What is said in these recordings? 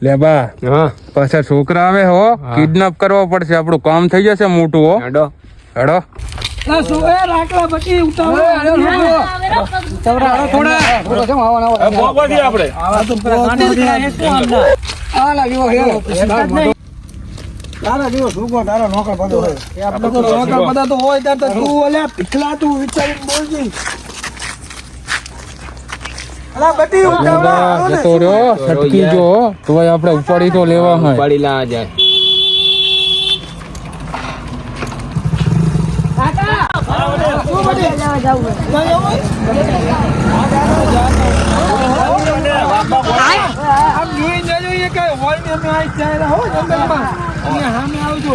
લે બા હા. પાછા છોકરા આવે હો કિડનેપ કરવો પડશે. આપણું કામ થઈ જશે મોટું હો. હેડો. હેડો. તારા નોકર બધો તો નોકર બધા તો હોય ત્યાં તું ઓલે પીખલા તું વિચારી બોલજી. જતો રહ્યો છટકી જો તોય આપણે ઉપાડી તો લેવા હોય ઉપાડી લા જાય જંગલમાં આવજો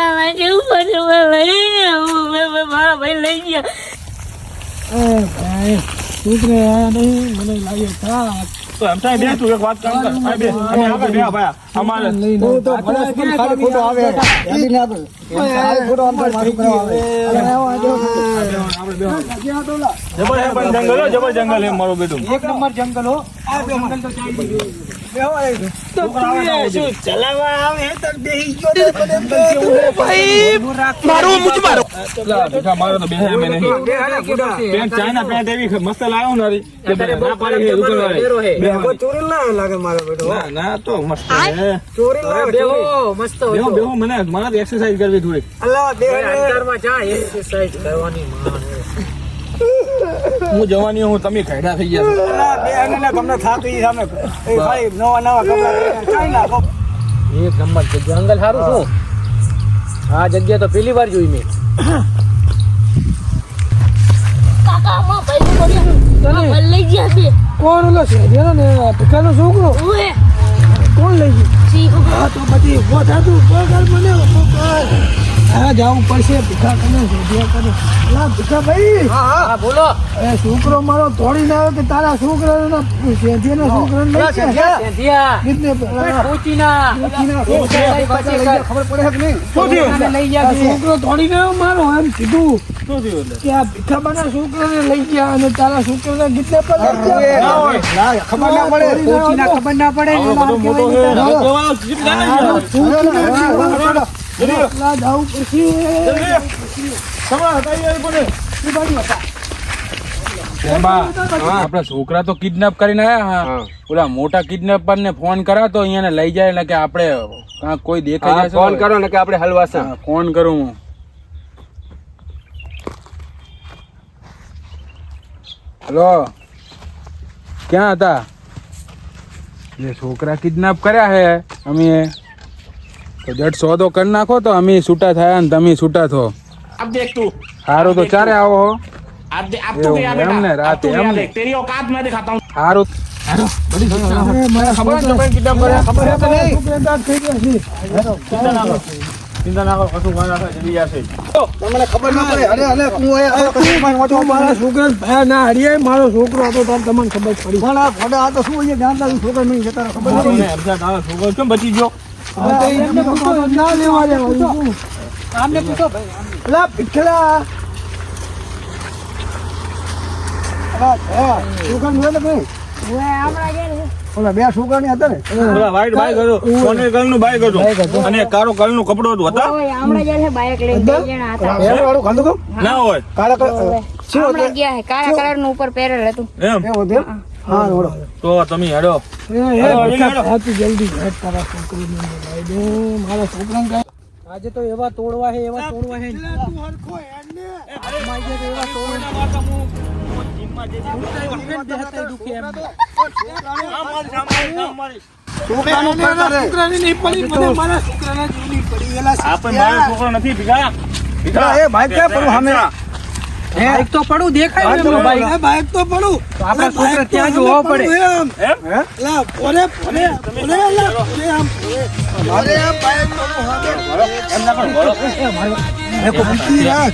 મારા કાકા ના કેવું પડે મેં લઈ ગયા મેં મારા ભાઈ લઈ ગયા ભાઈ છોકરે નહીં મને લાગે થાક ખોટો આમ તો મારું લા? એક નંબર જંગલ હો જંગલ તો ભાઈ મારો મુજ મારો કોઈ ચોરી ના લાગે મારો બેટો ચોરી ના બેહો એક્સરસાઇઝ કરવી થોડી અલ્લાહ દેહ હું જવાની હું તમે ખૈડા થઈ ગયા છો. અલ્લાહ દેહ ને ગમને સામે. એ ભાઈ નવા નવા કપડા પહેરીને નાખો એક નંબર છે. જંગલ સારું શું આ જગ્યા તો પેલી વાર જોઈ મેં. કાકા ભાઈ લઈ ગયા બે. કોણ ઓલો છે જેનો ને પિકાનો છોકરો? ઓએ કોણ લઈ ગયું? હા તો બધી ઊભો થાતું ઊભો મને ઊભો કર. હા જવું પડશે ભીખા કને શોધ્યા કરે લા ભીખા ભાઈ હા બોલો. એ છોકરો મારો તોડી ના આવ્યો કે તારા છોકરાનો શેઠિયાનો છોકરાને લઈ ગયા? સેંધિયા કિડનેપ કોચીના ખબર પડે કે નહીં? લઈ આ છોકરો તોડી ગયો મારો એમ કીધું. કે આ ભીખાબાના છોકરાને લઈ ગયા અને તારા છોકરાને કિડનેપ પર લઈ ગયા. ખબર ના પડે. કોચીના ખબર ના પડે. જાવું આપણા છોકરા તો કિડનેપ કરીને આયા હા. ઓલા મોટા કિડનેપર ને ફોન કરા તો અહીંયા લઈ જાય એટલે કે આપણે કોઈ દેખાય ફોન કરો ને કે આપડે હલવાસા ફોન કરું હું. હલો. ક્યાં હતા? એ છોકરા કિડનેપ કર્યા હે અમે તો જટ સોદો કરી નાખો તો અમે છૂટા થયા ને તમે છૂટા થો अब देख तू સારું તો ચારે આવો હો अब दे, अब तू गया એવું, बेटा એમને, अब રાતે, तू गया એમને. देख तेरी औकात मैं दिखाता हूँ સારું ખબર છે ભાઈ કિડનેપ કર્યા ખબર છે કે નહીં છોકરા થઈ ગયા છે તમને ખબર ના પડે અરે અરે તું એ આ કશું તો મારા છોકરા ભયા ના હરિયે મારો છોકરો હતો તો તમને ખબર પડી પણ આ ફોટા આ તો શું છે જાણતા તું છોકરા નહીં જતા રહે, ખબર નથી ના લેવા બે છોકરાની હતા અને કાળો કલરનું કપડો હતું ના હોય. કાળા કલર શું કલરનું ઉપર પહેરેલ હતું. એમ. એવું હતું હા તો તમે આજે તો એવા તોડવા હે એવા તોડવા હે. આપણે મારા છોકરા નથી ભીગા. ભીગા. એ ભાઈ કે પર હમે બાઈક તો પડું દેખાય ને ભાઈ બાઈક. તો પડું. તો આપણા છોકરા ત્યાં જોવો પડે એમ. લા ઓરે ઓરે ઓરે લા ઓરે આમ ઓરે આમ બાઈક તો બોલો એમ ના પણ બોલો. મને કો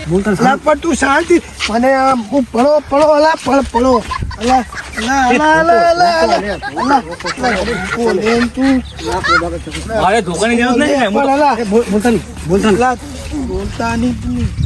બુદ્ધિ તું શાંતિ. મને આમ હું પડો પડો પડ. પડો લા. બોલતા નહીં.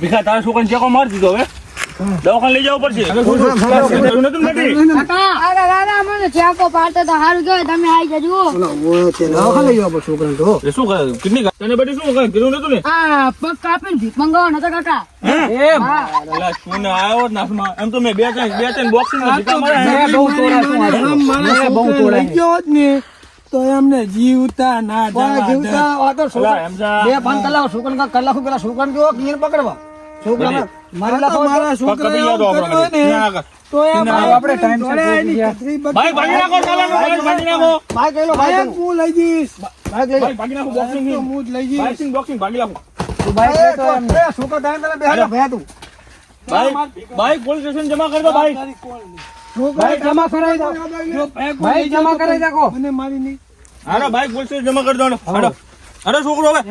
બીજા તારા છોકરા ચેકો મારી દીધો હવે. દવાખાને લઈ જવું પડશે. તો એમ તો મે બે ત્રણ બે ત્રણ બહુ તોડા ગયો જ ને તો એમને જીવતા ના જીવતા બે ભાન કલાક શુકન કલાક પેલા શુકન જો પકડવા. મારા છોકરા તો આપણે ટાઈમ ભાઈ ભાગી નાખો ભાગી નાખો. ભાઈ ભાઈ હું લઈ જઈશ. ભાઈ લઈ જમા કરી દો છોકરો હવે.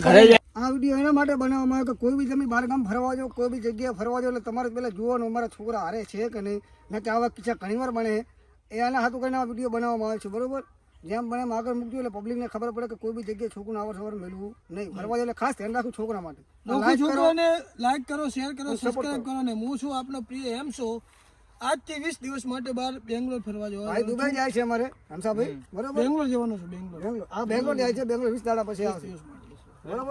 ઘરે જાય. આ વીડિયો એના માટે બનાવવામાં આવ્યો કે કોઈ બી તમે બહાર ગામ ફરવા જાઓ કોઈ બી જગ્યાએ ફરવા જાઓ એટલે તમારે પહેલાં જોવાનું અમારા છોકરા હારે છે કે નહીં. ને કે આવા કિસ્સા ઘણીવાર બને. એ આના હાથું કરીને આ વીડિયો બનાવવામાં આવે છે બરોબર? જેમ બને એમ આગળ મૂકજો એટલે પબ્લિકને ખબર પડે કે કોઈ બી જગ્યાએ છોકરું આવર સવાર મેળવું નહીં. ફરવા એટલે ખાસ ધ્યાન રાખું છોકરા માટે. લાઈક કરો. લાઈક કરો શેર કરો સબસ્ક્રાઈબ કરો. ને હું છું આપનો પ્રિય એમ છો આજથી વીસ દિવસ માટે બહાર બેંગ્લોર ફરવા જવા ભાઈ દુબઈ જાય છે અમારે હમસાભાઈ. બરાબર? બેંગ્લોર જવાનું છે બેંગ્લોર. બેંગ્લોર. આ બેંગ્લોર જાય છે બેંગ્લોર વીસ દાડા પછી આવશે બરોબર?